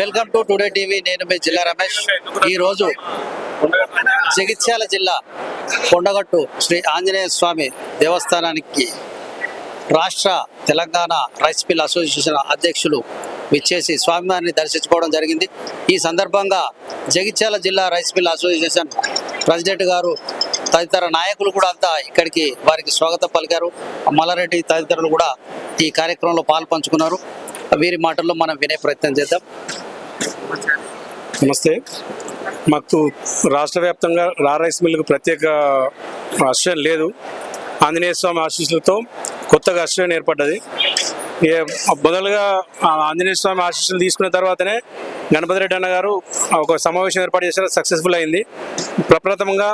Welcome to today TV. నేను మీ జిల్లా రమేష్. ఈ రోజు జగిత్యాల జిల్లా కొండగట్టు శ్రీ ఆంజనేయ స్వామి దేవస్థానానికి రాష్ట్ర తెలంగాణ రైస్ మిల్ అసోసియేషన్ అధ్యక్షులు విచ్చేసి స్వామివారిని దర్శించుకోవడం జరిగింది. ఈ సందర్భంగా జగిత్యాల జిల్లా రైస్ మిల్ అసోసియేషన్ ప్రెసిడెంట్ గారు తదితర నాయకులు కూడా అంతా ఇక్కడికి వారికి స్వాగతం పలికారు. మల్లారెడ్డి తదితరులు కూడా ఈ కార్యక్రమంలో పాల్పంచుకున్నారు. వీరి మాటల్లో మనం వినే ప్రయత్నం చేద్దాం. నమస్తే. మాకు రాష్ట్ర వ్యాప్తంగా రారైస్ మిల్లుకు ప్రత్యేక ఆశ్రయం లేదు. ఆంజనేయ స్వామి ఆశీస్సులతో కొత్తగా ఆశ్రయం ఏర్పడ్డది. ఏ మొదలుగా ఆంజనేయ స్వామి ఆశీస్సులు తీసుకున్న తర్వాతనే గణపతి రెడ్డి అన్న గారు ఒక సమావేశం ఏర్పాటు చేశారు. సక్సెస్ఫుల్ అయింది. ప్రప్రథమంగా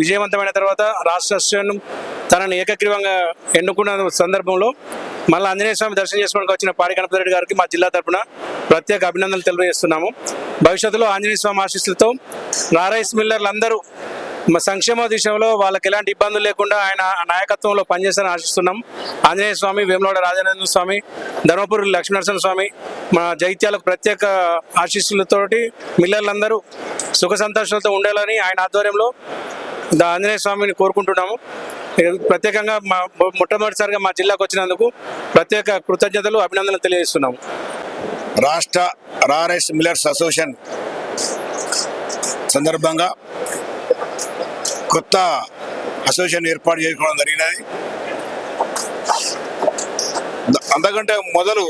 విజయవంతమైన తర్వాత రాష్ట్ర ఆశ్రయం తనని ఏకగ్రీవంగా ఎన్నుకున్న సందర్భంలో మళ్ళీ ఆంజనేయ స్వామి దర్శనం చేసుకోవడానికి వచ్చిన పాడి గణపతి రెడ్డి గారికి మా జిల్లా తరపున ప్రత్యేక అభినందనలు తెలియజేస్తున్నాము. భవిష్యత్తులో ఆంజనేయ స్వామి ఆశీస్సులతో రా మిల్లర్లు అందరూ మా సంక్షేమ విషయంలో వాళ్ళకి ఎలాంటి ఇబ్బందులు లేకుండా ఆయన నాయకత్వంలో పనిచేస్తారని ఆశిస్తున్నాం. ఆంజనేయ స్వామి వేములవాడ రాజానంద స్వామి ధర్మపురి లక్ష్మీనరసింహ స్వామి మా జైత్యాలకు ప్రత్యేక ఆశీస్సులతోటి మిల్లర్లందరూ సుఖ సంతోషాలతో ఉండాలని ఆయన ఆధ్వర్యంలో ఆంజనేయ స్వామిని కోరుకుంటున్నాము. ప్రత్యేకంగా మా మొట్టమొదటిసారిగా మా జిల్లాకు వచ్చినందుకు ప్రత్యేక కృతజ్ఞతలు అభినందనలు తెలియజేస్తున్నాము. రాష్ట్ర రారైస్ మిల్లర్స్ అసోసియేషన్ సందర్భంగా కొత్త అసోసియేషన్ ఏర్పాటు చేసుకోవడం జరిగినది. అంతకంటే మొదలు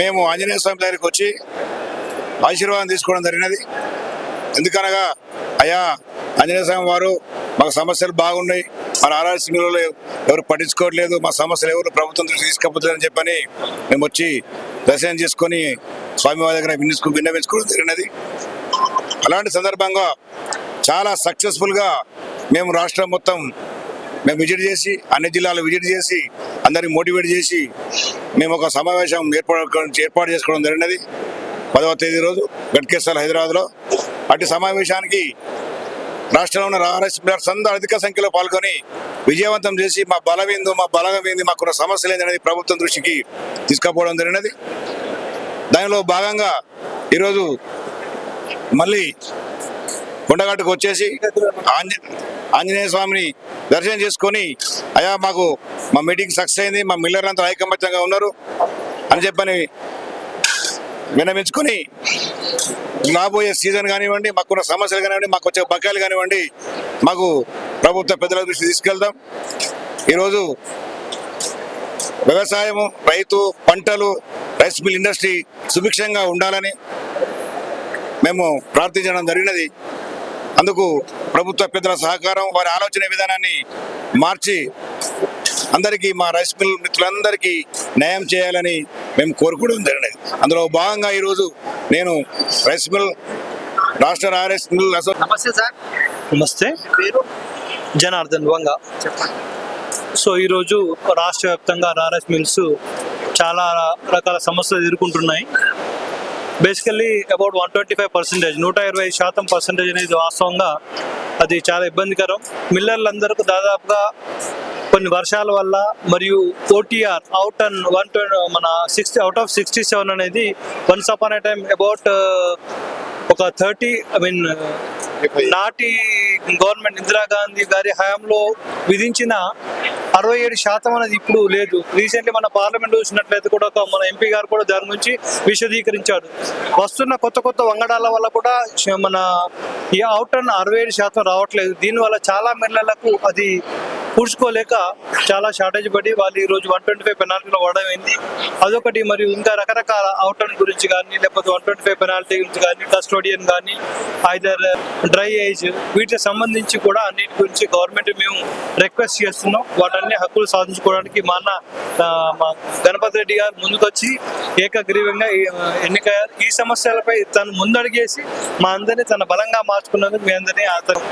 మేము ఆంజనేయ స్వామి దగ్గరికి వచ్చి ఆశీర్వాదం తీసుకోవడం జరిగినది. ఎందుకనగా అయా ఆంజనేయ స్వామి వారు మాకు సమస్యలు బాగున్నాయి. మన ఆర్ఆర్సీలో ఎవరు పట్టించుకోవట్లేదు. మా సమస్యలు ఎవరు ప్రభుత్వం తీసుకపోతుందని చెప్పని మేము వచ్చి దర్శనం చేసుకొని స్వామివారి దగ్గర విన్నించుకు విన్నవించుకోవడం జరిగినది. అలాంటి సందర్భంగా చాలా సక్సెస్ఫుల్గా మేము రాష్ట్రం మొత్తం మేము విజిట్ చేసి అన్ని జిల్లాలు విజిట్ చేసి అందరిని మోటివేట్ చేసి మేము ఒక సమావేశం ఏర్పాటు ఏర్పాటు చేసుకోవడం జరిగినది. పదవ తేదీ రోజు గట్కేశ్వర్ హైదరాబాద్లో. అటు సమావేశానికి రాష్ట్రంలో ఉన్న ఆర్ఎస్ అందరూ అధిక సంఖ్యలో పాల్గొని విజయవంతం చేసి మా బలమేందో మా బలగం ఏంది మాకున్న సమస్యలు ఏంది అనేది ప్రభుత్వం దృష్టికి తీసుకుపోవడం జరిగినది. దానిలో భాగంగా ఈరోజు మళ్ళీ కొండగట్టుకు వచ్చేసి ఆంజ ఆంజనేయ స్వామిని దర్శనం చేసుకొని అయా మాకు మా మీటింగ్ సక్సెస్ అయింది మా మిల్లర్ అంతా ఐకమత్యంగా ఉన్నారు అని చెప్పని వినమించుకొని రాబోయే సీజన్ కానివ్వండి మాకున్న సమస్యలు కానివ్వండి మాకు వచ్చే బకాయిలు కానివ్వండి మాకు ప్రభుత్వ పెద్దల దృష్టి తీసుకెళ్తాం ఈరోజు వ్యవసాయము రైతు పంటలు రైస్ మిల్ ఇండస్ట్రీ సుభిక్షంగా ఉండాలని మేము ప్రార్థించడం జరిగినది. అందుకు ప్రభుత్వ పెద్దల సహకారం వారి ఆలోచన విధానాన్ని మార్చి అందరికీ మా రైస్ మిల్ మిత్రులందరికీ న్యాయం చేయాలని మేము కోరుకోవడం జరిగినది. అందులో భాగంగా ఈరోజు నేను రైస్ మిల్ రాష్ట్ర రైస్ మిల్ నమస్తే సార్. నమస్తే. పేరు? జనార్దన్ వంగ. సో ఈరోజు రాష్ట్ర వ్యాప్తంగా రారైస్ మిల్స్ చాలా రకాల సమస్యలు ఎదుర్కొంటున్నాయి. Basically about one twenty five percentage నూట ఇరవై శాతం పర్సెంటేజ్ అనేది వాస్తవంగా అది చాలా ఇబ్బందికరం. మిల్లర్లందరికీ దాదాపుగా కొన్ని వర్షాల వల్ల మరియు ఓటీఆర్ అవుట్ అండ్ వన్ మన sixty out of sixty seven అనేది once upon a time about ఒక థర్టీ ఐ మీన్ నాటి గవర్నమెంట్ ఇందిరాగాంధీ గారి హయాంలో విధించిన అరవై ఏడు శాతం అనేది ఇప్పుడు లేదు. రీసెంట్లీ మన పార్లమెంట్ చూసినట్లయితే కూడా ఒక మన ఎంపీ గారు కూడా దాని గురించి విశదీకరించాడు. వస్తున్న కొత్త కొత్త వంగడాల వల్ల కూడా మన ఈ అవుట్ అన్ అరవై ఏడు శాతం రావట్లేదు. దీనివల్ల చాలా మిల్లర్లకు అది పూడ్చుకోలేక చాలా షార్టేజ్ పడి వాళ్ళు ఈ రోజు వన్ ట్వంటీ ఫైవ్ పెనాల్టీలో పడమైంది అదొకటి మరియు ఇంకా రకరకాల అవుట్ గురించి కానీ లేకపోతే వన్ ట్వంటీ ఫైవ్ పెనాల్టీ గురించి కానీ కస్టోడియన్ కానీ ఐదర్ డ్రై ఏజ్ వీటికి సంబంధించి కూడా అన్నిటి గురించి గవర్నమెంట్ మేము రిక్వెస్ట్ చేస్తున్నాం. వాటన్ని హక్కులు సాధించుకోవడానికి మా అన్న మా గణపతి రెడ్డి గారు ముందుకొచ్చి ఏకగ్రీవంగా ఎన్నికయ్యారు. ఈ సమస్యలపై తను ముందడిగేసి మా అందరినీ తన బలంగా మార్చుకున్నందుకు మీ అందరినీ అతను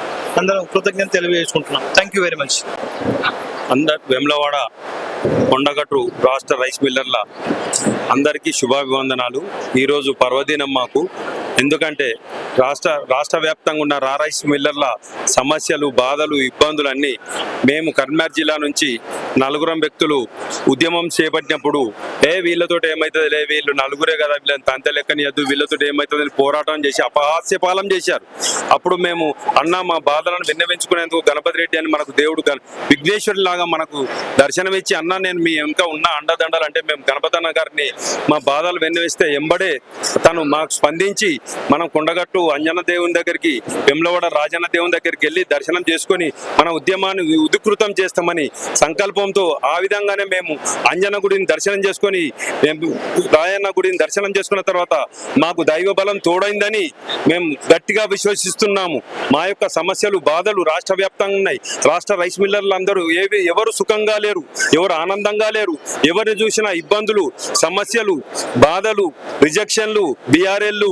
అందరం కృతజ్ఞత తెలియజేసుకుంటున్నాం. థ్యాంక్ యూ వెరీ మచ్ అందర్ వెమ్లవాడ కొండగట్టు రాష్ట్ర రైస్ మిల్లర్ల అందరికీ శుభాభివందనాలు. ఈరోజు పర్వదినం మాకు. ఎందుకంటే రాష్ట్ర రాష్ట్ర వ్యాప్తంగా ఉన్న రారైస్ మిల్లర్ల సమస్యలు బాధలు ఇబ్బందులు అన్నీ మేము కర్మార్ జిల్లా నుంచి నలుగురం వ్యక్తులు ఉద్యమం చేపట్టినప్పుడు ఏ వీళ్ళతో ఏమవుతుంది లే వీళ్ళు నలుగురే కదా వీళ్ళని తంత లెక్కనియద్దు వీళ్ళతో ఏమవుతుంది పోరాటం చేసి అపహాస్యపాలం చేశారు. అప్పుడు మేము అన్న మా బాధలను విన్నవించుకునేందుకు గణపతి రెడ్డి అని మనకు దేవుడు విఘ్నేశ్వరుని లాగా మనకు దర్శనమిచ్చి అన్న నేను మీ ఇంకా ఉన్న అండదండలు అంటే మేము గణపతి అన్న గారిని మా బాధలు విన్నవిస్తే ఎంబడే తను మాకు స్పందించి మనం కొండగట్టు అంజన దేవుని దగ్గరికి వెమ్లవాడ రాజన్న దేవుని దగ్గరికి వెళ్ళి దర్శనం చేసుకొని మన ఉద్యమాన్ని ఉధృతం చేస్తామని సంకల్పంతో ఆ విధంగానే మేము అంజన గుడిని దర్శనం చేసుకొని మేము రాయన్న గుడిని దర్శనం చేసుకున్న తర్వాత మాకు దైవ బలం తోడైందని మేము గట్టిగా విశ్వసిస్తున్నాము. మా యొక్క సమస్యలు బాధలు రాష్ట్ర వ్యాప్తంగా ఉన్నాయి. రాష్ట్ర రైస్ మిల్లర్లు అందరూ ఏవి ఎవరు సుఖంగా లేరు ఎవరు ఆనందంగా లేరు ఎవరిని చూసినా ఇబ్బందులు సమస్యలు బాధలు రిజెక్షన్లు బీఆర్ఎల్లు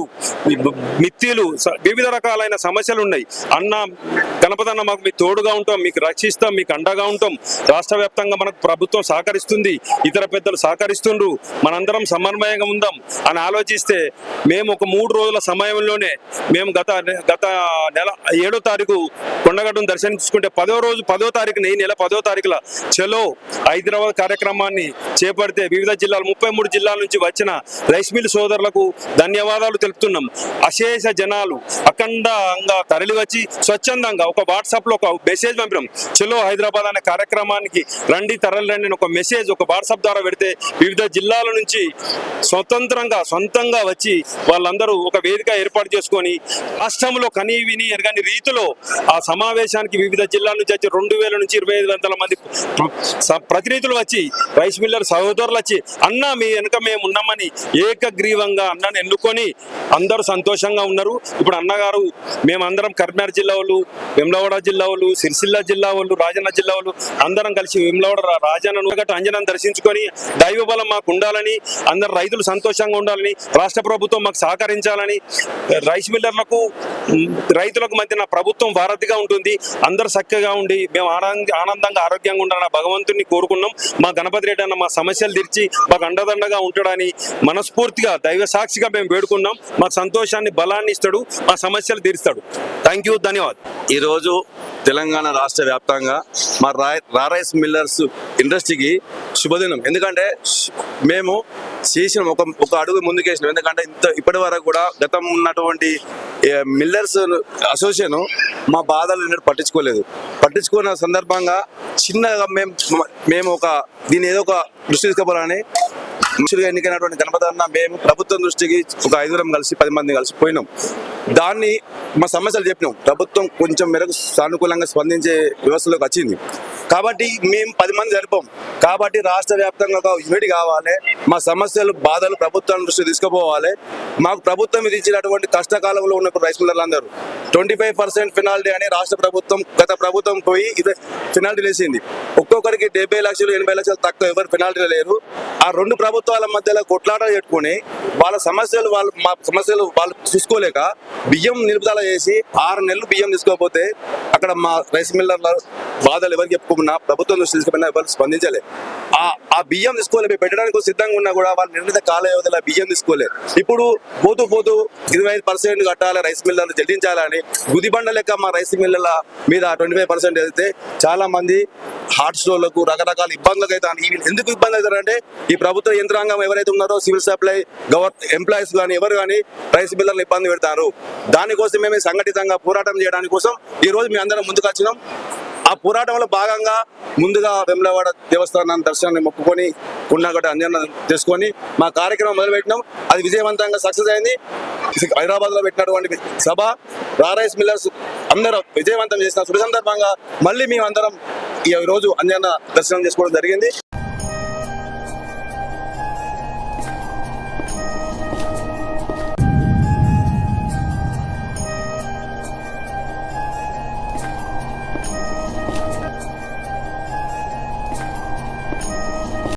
మిత్తిలు స- వివిధ రకాలైన సమస్యలు ఉన్నాయి. అన్న గణపతన్న మాకు మీకు తోడుగా ఉంటాం మీకు రక్షిస్తాం మీకు అండగా ఉంటాం. రాష్ట్ర వ్యాప్తంగా మనకు ప్రభుత్వం సహకరిస్తుంది ఇతర పెద్దలు సహకరిస్తుండ్రు మనందరం సమన్వయంగా ఉందాం అని ఆలోచిస్తే మేము ఒక మూడు రోజుల సమయంలోనే మేము గత గత నెల ఏడో తారీఖు కొండగడ్డను దర్శించుకుంటే పదో రోజు పదో తారీఖున ఈ నెల పదో తారీఖుల చలో హైదరాబాద్ కార్యక్రమాన్ని చేపడితే వివిధ జిల్లాలు ముప్పై మూడు జిల్లాల నుంచి వచ్చిన రైస్ మిల్ సోదరులకు ధన్యవాదాలు తెలుపుతున్నాం. అశేష జనాలు అఖండంగా తరలి వచ్చి స్వచ్ఛందంగా ఒక వాట్సాప్లో ఒక మెసేజ్ పంపినాం. చలో హైదరాబాద్ అనే కార్యక్రమానికి రండి తరలి రండి అని ఒక మెసేజ్ ఒక వాట్సాప్ ద్వారా పెడితే వివిధ జిల్లాల నుంచి స్వతంత్రంగా సొంతంగా వచ్చి వాళ్ళందరూ ఒక వేదిక ఏర్పాటు చేసుకొని రాష్ట్రంలో కనీ విని ఎరగని రీతిలో ఆ సమావేశానికి వివిధ జిల్లాల నుంచి వచ్చి రెండు వేల నుంచి ఇరవై ఐదు వందల మంది ప్రతినిధులు వచ్చి రైస్ మిల్లర్ సహోదరులు వచ్చి అన్న మీ వెనుక మేము ఉన్నామని ఏకగ్రీవంగా అన్నని ఎన్నుకొని అందరూ సంతోషంగా ఉన్నారు. ఇప్పుడు అన్నగారు మేమందరం కరీంనగర్ జిల్లా వాళ్ళు వెమ్లవాడ జిల్లా వాళ్ళు సిరిసిల్ల జిల్లా వాళ్ళు రాజన్న జిల్లా వాళ్ళు అందరం కలిసి వెమ్లవాడ రాజన్న రాజన్నను అంజనం దర్శించుకొని దైవ బలం మాకు ఉండాలని అందరు రైతులు సంతోషంగా ఉండాలని రాష్ట్ర ప్రభుత్వం మాకు సహకరించాలని రైస్ మిల్లర్లకు రైతులకు మధ్యన ప్రభుత్వం వారధిగా ఉంటుంది. అందరు చక్కగా ఉండి మేము ఆనందంగా ఆరోగ్యంగా ఉండాలని భగవంతుని కోరుకున్నాం. మా గణపతి రెడ్డి అన్న మా సమస్యలు తీర్చి మాకు అండదండగా ఉంటాడని మనస్ఫూర్తిగా దైవ సాక్షిగా మేము వేడుకున్నాం. మాకు సంతోషాన్ని బలాన్ని ఇస్తాడు మా సమస్యలు తీరుస్తాడు. థ్యాంక్ యూ ధన్యవాద్. ఈరోజు తెలంగాణ రాష్ట్ర వ్యాప్తంగా మా రాయ్ రారైస్ మిల్లర్స్ ఇండస్ట్రీకి శుభదినం. ఎందుకంటే మేము చేసిన ఒక ఒక అడుగు ముందుకేసినాం. ఎందుకంటే ఇంత ఇప్పటి వరకు కూడా గతం ఉన్నటువంటి మిల్లర్స్ అసోసియేషన్ మా బాధలు ఎన్నడూ పట్టించుకోలేదు. పట్టించుకున్న సందర్భంగా చిన్నగా మేము మేము ఒక దీన్ని ఏదో ఒక దృష్టి తీసుకోవాలని మనుషులుగా ఎన్నికైనటువంటి గణపతి అన్న మేము ప్రభుత్వం దృష్టికి ఒక ఐదుగురం కలిసి పది మంది కలిసి పోయినాం. దాన్ని మా సమస్యలు చెప్పినాం. ప్రభుత్వం కొంచెం మేరకు సానుకూలంగా స్పందించే వ్యవస్థలోకి వచ్చింది. కాబట్టి మేము పది మంది జరిపాం కాబట్టి రాష్ట్ర వ్యాప్తంగా ఒక యూనిట్ కావాలి. మా సమస్యలు బాధలు ప్రభుత్వం దృష్టి తీసుకుపోవాలి. మాకు ప్రభుత్వం విధించినటువంటి కష్టకాలంలో ఉన్న రైస్ మిల్లర్లు అందరూ ట్వంటీ ఫైవ్ పర్సెంట్ ఫినాల్టీ అని రాష్ట్ర ప్రభుత్వం గత ప్రభుత్వం పోయి ఇది ఫినాల్టీ వేసింది ఒక్కొక్కరికి డెబ్బై లక్షలు ఎనభై లక్షలు తక్కువ ఎవరు ఫినాల్టీ లేరు. ఆ రెండు ప్రభుత్వాల మధ్యలో కొట్లాట పెట్టుకుని వాళ్ళ సమస్యలు వాళ్ళు మా సమస్యలు వాళ్ళు చూసుకోలేక బియ్యం నిలుపుదల చేసి ఆరు నెలలు బియ్యం తీసుకోకపోతే అక్కడ మా రైస్ మిల్లర్ల బాధలు ఎవరికి చెప్పుకున్నా ప్రభుత్వం దృష్టి తీసుకున్నా ఎవరు స్పందించలే. ఆ బియ్యం తీసుకోలే పెట్టడానికి సిద్ధంగా ఉన్నా కూడా వాళ్ళు నిర్ణీత కాల వ్యవధిలో బియ్యం తీసుకోలే. ఇప్పుడు పోతూ పోతూ ఇరవై ఐదు పర్సెంట్ కట్టాలి రైస్ మిల్లర్లు చెల్లించాలని గుదిబండ లెక్క మా రైస్ మిల్లర్ల మీద ట్వంటీ ఫైవ్ పర్సెంట్ అయితే చాలా మంది హార్ట్ స్టోర్లకు రకరకాల ఇబ్బందులకు అయితే ఎందుకు ఇబ్బంది అవుతారంటే ఈ ప్రభుత్వ యంత్రాంగం ఎవరైతే ఉన్నారో సివిల్ సప్లై గవర్ ఎంప్లాయీస్ కానీ ఎవరు కానీ రైస్ మిల్లర్లు ఇబ్బంది పెడతారు. దానికోసం మేము సంఘటితంగా పోరాటం చేయడానికి కోసం ఈ రోజు మీ అందరం ముందుకు వచ్చినాం. ఆ పోరాటంలో భాగంగా ముందుగా వెమ్లవాడ దేవస్థానం దర్శనాన్ని మొక్కుకొని ఉన్నగడ్డ అంజన చేసుకొని మా కార్యక్రమం మొదలుపెట్టినాం. అది విజయవంతంగా సక్సెస్ అయింది. హైదరాబాద్లో పెట్టినటువంటి సభ రారైస్ మిల్లర్స్ అందరూ విజయవంతం చేసిన శుభ సందర్భంగా మళ్ళీ మేము అందరం ఈ రోజు అంజన దర్శనం చేసుకోవడం జరిగింది.